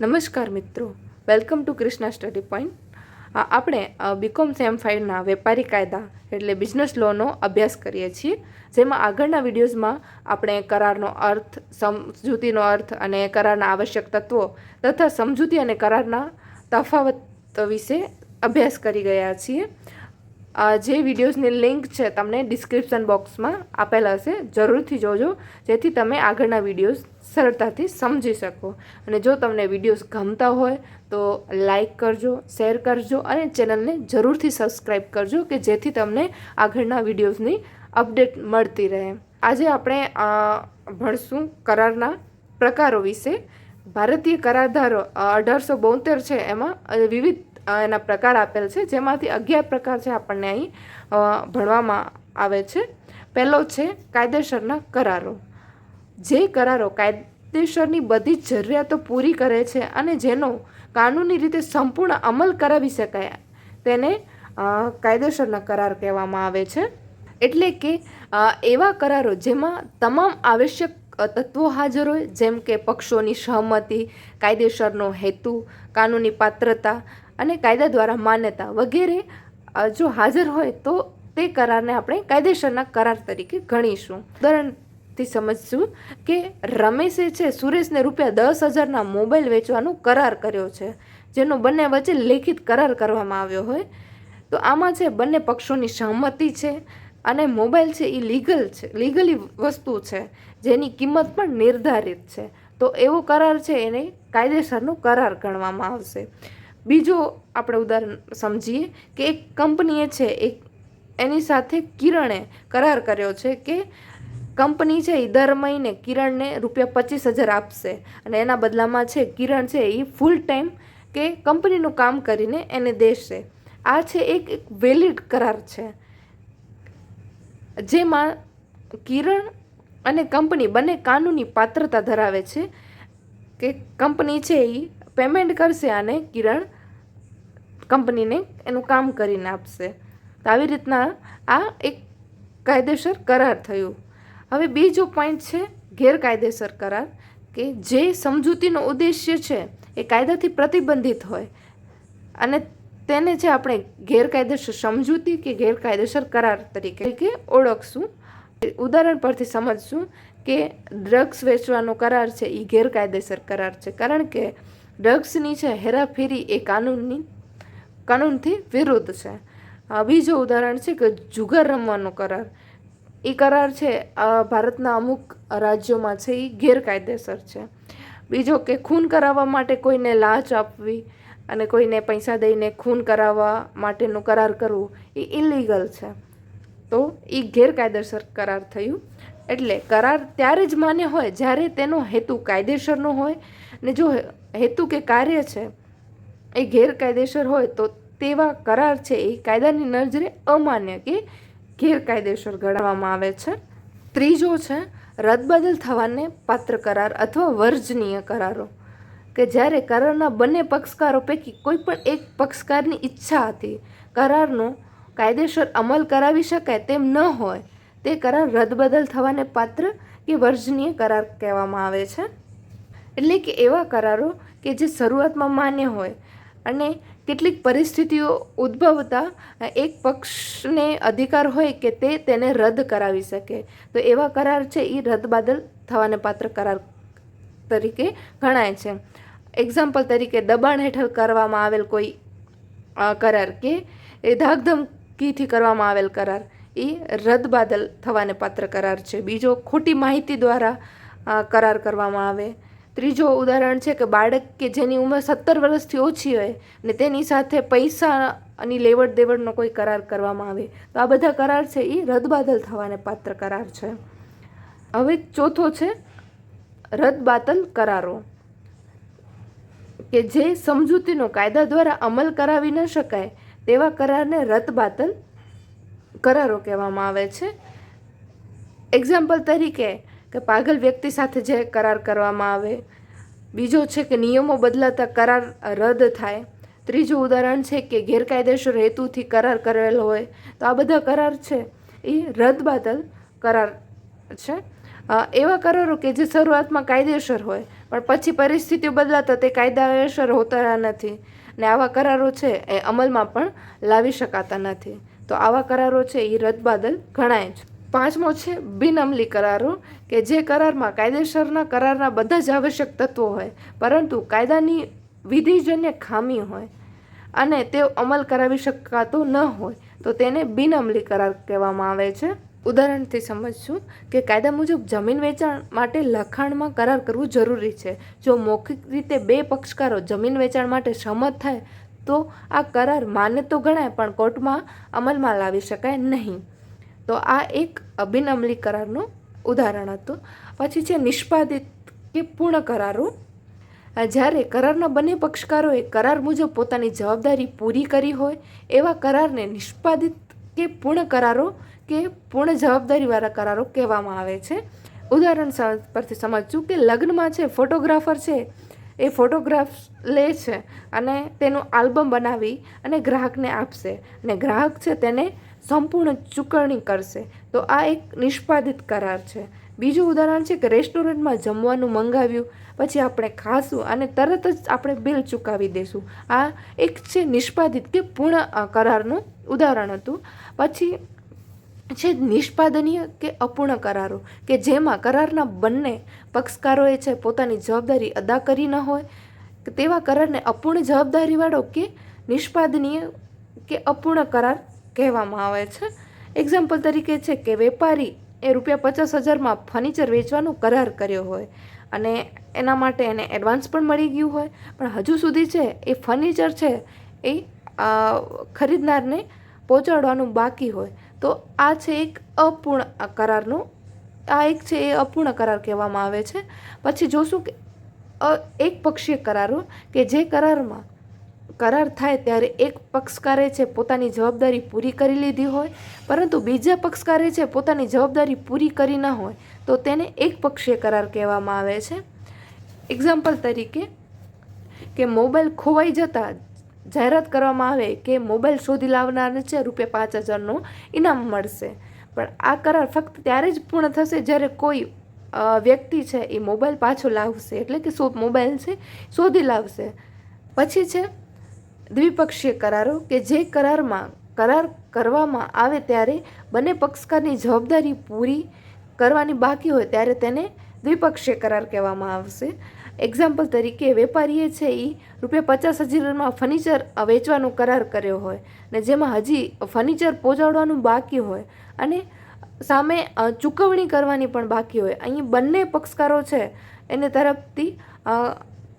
નમસ્કાર મિત્રો. Welcome to Krishna study point આપણે બીકોમ સેમ ફાઇવના વેપારી કાયદા એટલે બિઝનેસ લોનો અભ્યાસ કરીએ છીએ. જેમાં આગળના વિડીયોઝમાં આપણે કરારનો અર્થ, સમજૂતીનો અર્થ અને કરારના આવશ્યક તત્વો તથા સમજૂતી અને કરારના તફાવત વિશે અભ્યાસ કરી ગયા છીએ. જે વિડીયોઝની લિંક છે તમને ડિસ્ક્રિપ્શન બોક્સમાં આપેલ હશે, જરૂરથી જોજો, જેથી તમે આગળના વિડીયોઝ સરળતાથી સમજી શકો. અને જો તમને વિડીયોઝ ગમતા હોય, તો લાઈક કરજો, શેર કરજો અને ચેનલને જરૂરથી સબસ્ક્રાઈબ કરજો, કે જેથી તમને આગળના વિડીયોઝની અપડેટ મળતી રહે. આજે આપણે ભણશું કરારના પ્રકારો વિશે. ભારતીય કરારધારો અઢારસો બોતેર છે, એમાં વિવિધ એના પ્રકાર આપેલ છે, જેમાંથી અગિયાર પ્રકાર છે આપણને અહીં ભણવામાં આવે છે. પહેલો છે કાયદેસરના કરારો. જે કરારો કાયદેસરની બધી જ જરૂરિયાતો પૂરી કરે છે અને જેનો કાનૂની રીતે સંપૂર્ણ અમલ કરાવી શકાય, તેને કાયદેસરના કરાર કહેવામાં આવે છે. એટલે કે એવા કરારો જેમાં તમામ આવશ્યક તત્વો હાજર હોય, જેમ કે પક્ષોની સહમતિ, કાયદેસરનો હેતુ, કાનૂની પાત્રતા અને કાયદા દ્વારા માન્યતા વગેરે જો હાજર હોય તો તે કરારને આપણે કાયદેસરના કરાર તરીકે ગણીશું. ઉદાહરણથી સમજશું કે રમેશે છે, સુરેશને રૂપિયા દસ હજારના મોબાઈલ વેચવાનો કરાર કર્યો છે, જેનો બંને વચ્ચે લેખિત કરાર કરવામાં આવ્યો હોય, તો આમાં છે બંને પક્ષોની સહમતિ છે અને મોબાઈલ છે એ લીગલ છે, લીગલી વસ્તુ છે, જેની કિંમત પણ નિર્ધારિત છે. તો એવો કરાર છે એને કાયદેસરનો કરાર ગણવામાં આવશે. બીજો આપણે ઉદાહરણ સમજીએ કે એક કંપનીએ છે, એક એની સાથે કિરણે કરાર કર્યો છે કે કંપની છે એ દર મહિને કિરણને રૂપિયા પચીસ હજાર આપશે અને એના બદલામાં છે કિરણ છે એ ફૂલ ટાઈમ કે કંપનીનું કામ કરીને એને દેશે. આ છે એક એક વેલિડ કરાર છે. જેમાં કિરણ અને કંપની બંને કાનૂની પાત્રતા ધરાવે છે કે કંપની છે એ પેમેન્ટ કરશે અને કિરણ કંપનીને એનું કામ કરીને આપશે. તો આવી રીતના આ એક કાયદેસર કરાર થયું. હવે બીજો પોઈન્ટ છે ગેરકાયદેસર કરાર, કે જે સમજૂતીનો ઉદ્દેશ્ય છે એ કાયદાથી પ્રતિબંધિત હોય અને તેને જે આપણે ગેરકાયદેસર સમજૂતી કે ગેરકાયદેસર કરાર તરીકે ઓળખશું. ઉદાહરણ પરથી સમજશું કે ડ્રગ્સ વેચવાનો કરાર છે એ ગેરકાયદેસર કરાર છે. કારણ કે ડ્રગ્સની છે, હેરાફેરી એ કાનૂનની કાનૂનથી વિરુદ્ધ છે. બીજો ઉદાહરણ છે કે જુગાર રમવાનો કરાર. એ કરાર છે ભારતના અમુક રાજ્યોમાં છે એ ગેરકાયદેસર છે. બીજો કે ખૂન કરાવવા માટે કોઈને લાંચ આપવી અને કોઈને પૈસા દઈને ખૂન કરાવવા માટેનું કરાર કરવું એ ઇલીગલ છે. તો એ ગેરકાયદેસર કરાર થયું. એટલે કરાર ત્યારે જ માન્ય હોય જ્યારે તેનો હેતુ કાયદેસરનો હોય ને જો હેતુ કે કાર્ય છે એ ગેરકાયદેસર હોય તો તેવા કરાર છે એ કાયદાની નજરે અમાન્ય કે ગેરકાયદેસર ગણવામાં આવે છે. ત્રીજો છે, રદબદલ થવાને પાત્ર કરાર અથવા વર્જનીય કરારો. કે જ્યારે કરારના બંને પક્ષકારો પૈકી કોઈ પણ એક પક્ષકારની ઈચ્છા હતી, કરારનો કાયદેસર અમલ કરાવી શકાય તેમ ન હોય, તે કરાર રદબદલ થવાને પાત્ર કે વર્જનીય કરાર કહેવામાં આવે છે. એટલે કે એવા કરારો કે જે શરૂઆતમાં માન્ય હોય અને કેટલીક પરિસ્થિતિઓ ઉદ્ભવતા એક પક્ષને અધિકાર હોય કે તે તેને રદ કરાવી શકે. તો એવા કરાર છે એ રદબાદલ થવાને પાત્ર કરાર તરીકે ગણાય છે. એક્ઝામ્પલ તરીકે, દબાણ હેઠળ કરવામાં આવેલ કોઈ કરાર કે એ ધાકધમકીથી કરવામાં આવેલ કરાર એ રદબાદલ થવાને પાત્ર કરાર છે. બીજો, ખોટી માહિતી દ્વારા કરાર કરવામાં આવે. ત્રીજો ઉદાહરણ છે કે બાળક કે જેની ઉંમર સત્તર વર્ષથી ઓછી હોય ને તેની સાથે પૈસાની લેવડ દેવડનો કોઈ કરાર કરવામાં આવે, તો આ બધા કરાર છે એ રદબાદલ થવાને પાત્ર કરાર છે. હવે ચોથો છે રદબાતલ કરારો, કે જે સમજૂતીનો કાયદા દ્વારા અમલ કરાવી ન શકાય તેવા કરારને રદબાતલ કરારો કહેવામાં આવે છે. એક્ઝામ્પલ તરીકે કે પાગલ વ્યક્તિ સાથે જે કરાર કરવામાં આવે, બીજો છે કે નિયમો બદલાતા કરાર રદ થાય. ત્રીજું ઉદાહરણ છે કે ગેરકાયદેસર હેતુથી કરાર કરેલો હોય, તો આ બધા કરાર છે. એ રદબાતલ કરાર છે. એવા કરારો કે જે શરૂઆતમાં કાયદેસર હોય, પણ પછી પરિસ્થિતિઓ બદલાતા તે કાયદેસર હોતા નથી. ને આવા કરારો છે એ અમલમાં પણ લાવી શકાતા નથી. તો આવા કરારો છે એ રદબાદલ ગણાય છે પાંચમો છે બિનઅમલી કરારો, કે જે કરારમાં કાયદેસરના કરારના બધા જ આવશ્યક તત્વો હોય, પરંતુ કાયદાની વિધિજન્ય ખામી હોય અને તે અમલ કરાવી શકાતો ન હોય, તો તેને બિનઅમલી કરાર કહેવામાં આવે છે. ઉદાહરણથી સમજશું કે કાયદા મુજબ જમીન વેચાણ માટે લખાણમાં કરાર કરવું જરૂરી છે. જો મૌખિક રીતે બે પક્ષકારો જમીન વેચાણ માટે સંમત થાય, તો આ કરાર માન્ય તો ગણાય, પણ કોર્ટમાં અમલમાં લાવી શકાય નહીં. તો આ એક બિનઅમલી કરારનું ઉદાહરણ હતું. પછી છે નિષ્પાદિત કે પૂર્ણ કરારો જ્યારે કરારના બંને પક્ષકારોએ કરાર મુજબ પોતાની જવાબદારી પૂરી કરી હોય, એવા કરારને નિષ્પાદિત કે પૂર્ણ કરારો કે પૂર્ણ જવાબદારીવાળા કરારો કહેવામાં આવે છે. ઉદાહરણ પરથી સમજશું કે લગ્નમાં છે ફોટોગ્રાફર છે, એ ફોટોગ્રાફ્સ લે છે અને તેનું આલ્બમ બનાવી અને ગ્રાહકને આપશે. અને ગ્રાહક છે તેને સંપૂર્ણ ચૂકવણી કરશે. તો આ એક નિષ્પાદિત કરાર છે. બીજું ઉદાહરણ છે કે રેસ્ટોરન્ટમાં જમવાનું મંગાવ્યું, પછી આપણે ખાશું અને તરત જ આપણે બિલ ચૂકવી દઈશું આ એક છે નિષ્પાદિત કે પૂર્ણ કરારનું ઉદાહરણ હતું. પછી છે નિષ્પાદનીય કે અપૂર્ણ કરારો, કે જેમાં કરારના બંને પક્ષકારોએ છે પોતાની જવાબદારી અદા કરી ન હોય, તેવા કરારને અપૂર્ણ જવાબદારીવાળો કે નિષ્પાદનીય કે અપૂર્ણ કરાર કહેવામાં આવે છે. એક્ઝામ્પલ તરીકે છે કે વેપારી એ રૂપિયા પચાસ હજારમાં ફર્નિચર વેચવાનો કરાર કર્યો હોય અને એના માટે એને એડવાન્સ પણ મળી ગયું હોય. પણ હજુ સુધી છે એ ફર્નિચર છે એ ખરીદનારને પહોંચાડવાનું બાકી હોય. તો આ છે એક અપૂર્ણ કરારનો, આ એક છે એ અપૂર્ણ કરાર કહેવામાં આવે છે. પછી જોશું કે એક પક્ષીય કરારો કે જે કરારમાં કરાર થાય ત્યારે એક પક્ષકારે છે પોતાની જવાબદારી પૂરી કરી લીધી હોય, પરંતુ બીજા પક્ષકારે છે પોતાની જવાબદારી પૂરી કરી ન હોય, તો તેને એક પક્ષીય કરાર કહેવામાં આવે છે. એક્ઝામ્પલ તરીકે, કે મોબાઈલ ખોવાઈ જતા જાહેરાત કરવામાં આવે કે મોબાઈલ શોધી લાવનારને છે રૂપિયા પાંચ હજારનો ઇનામ મળશે. પણ આ કરાર ફક્ત ત્યારે જ પૂર્ણ થશે જ્યારે કોઈ વ્યક્તિ છે એ મોબાઈલ પાછો લાવશે, એટલે કે મોબાઈલ છે, શોધી લાવશે. પછી છે દ્વિપક્ષીય કરારો કે જે કરારમાં, કરાર કરવામાં આવે ત્યારે બંને પક્ષકારની જવાબદારી પૂરી કરવાની બાકી હોય ત્યારે તેને દ્વિપક્ષીય કરાર કહેવામાં આવશે. એક્ઝામ્પલ તરીકે વેપારીએ છે એ રૂપિયા પચાસ હજારમાં ફર્નિચર વેચવાનો કરાર કર્યો હોય ને જેમાં હજી ફર્નિચર પહોંચાડવાનું બાકી હોય અને સામે ચૂકવણી કરવાની પણ બાકી હોય. અહીં બંને પક્ષકારો છે, એને તરફથી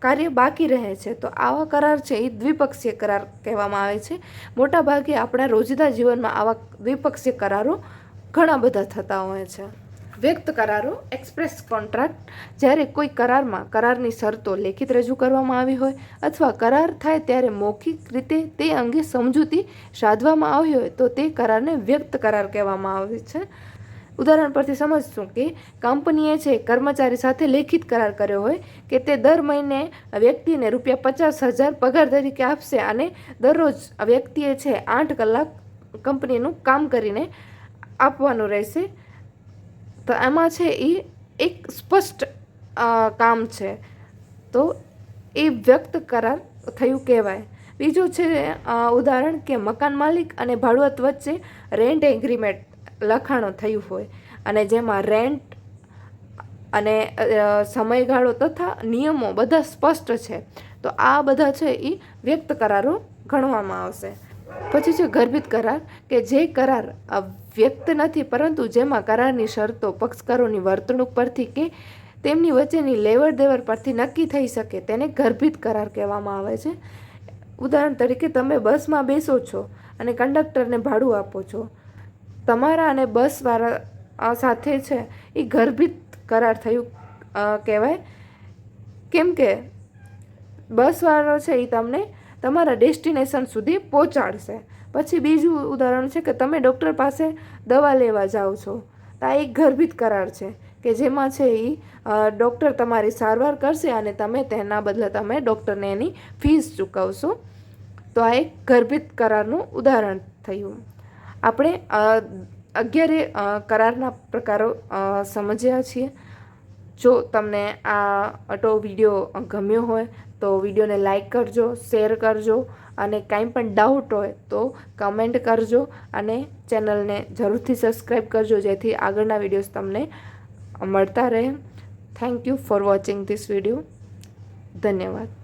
કાર્ય બાકી રહે છે. તો આવા કરાર છે એ દ્વિપક્ષીય કરાર કહેવામાં આવે છે. મોટાભાગે આપણા રોજિંદા જીવનમાં આવા દ્વિપક્ષીય કરારો ઘણા બધા થતા હોય છે. વ્યક્ત કરારો એક્સપ્રેસ કોન્ટ્રાક્ટ જ્યારે કોઈ કરારમાં કરારની શરતો લેખિત રજૂ કરવામાં આવી હોય અથવા કરાર થાય ત્યારે મૌખિક રીતે તે અંગે સમજૂતી સાધવામાં આવી હોય તો તે કરારને વ્યક્ત કરાર કહેવામાં આવે છે. ઉદાહરણ પરથી સમજશું કે કંપનીએ છે કર્મચારી સાથે લેખિત કરાર કર્યો હોય કે તે દર મહિને વ્યક્તિને રૂપિયા પચાસ હજાર પગાર તરીકે આપશે અને દરરોજ વ્યક્તિએ છે આઠ કલાક કંપનીનું કામ કરીને આપવાનું રહેશે. તો એમાં છે એ એક સ્પષ્ટ કામ છે. તો એ વ્યક્ત કરાર થયું કહેવાય. બીજું છે ઉદાહરણ કે મકાન માલિક અને ભાડુઆત વચ્ચે રેન્ટ એગ્રીમેન્ટ લખાણો થયું હોય. અને જેમાં રેન્ટ અને સમયગાળો તથા નિયમો બધા સ્પષ્ટ છે. તો આ બધા છે એ વ્યક્ત કરારો ગણવામાં આવશે. પછી છે ગર્ભિત કરાર, કે જે કરાર વ્યક્ત નથી, પરંતુ જેમાં કરારની શરતો, પક્ષકારોની વર્તણૂક પરથી કે તેમની વચ્ચેની લેવડ દેવડ પરથી નક્કી થઈ શકે તેને ગર્ભિત કરાર કહેવામાં આવે છે. ઉદાહરણ તરીકે તમે બસમાં બેસો છો અને કંડક્ટરને ભાડું આપો છો. તમારા અને બસવાળા સાથે છે એ ગર્ભિત કરાર થયું કહેવાય. કેમ કે બસવાળો છે એ તમને તમારા ડેસ્ટિનેશન સુધી પહોંચાડશે. પછી બીજું ઉદાહરણ છે કે તમે ડૉક્ટર પાસે દવા લેવા જાઓ છો, તો આ એક ગર્ભિત કરાર છે, કે જેમાં છે એ ડૉક્ટર તમારી સારવાર કરશે અને તમે તેના બદલે તમે ડૉક્ટરને એની ફીસ ચૂકવશો. તો આ એક ગર્ભિત કરારનું ઉદાહરણ થયું. આપણે અગિયારે કરારના પ્રકારો સમજ્યા છીએ. જો તમને આ અટો વીડિયો ગમ્યો હોય, તો વિડીયોને લાઈક કરજો, શેર કરજો અને કાંઈ પણ ડાઉટ હોય, તો કમેન્ટ કરજો અને ચેનલને જરૂરથી સબસ્ક્રાઈબ કરજો, જેથી આગળના વિડીયોઝ તમને મળતા રહે. Thank you for watching this video. ધન્યવાદ.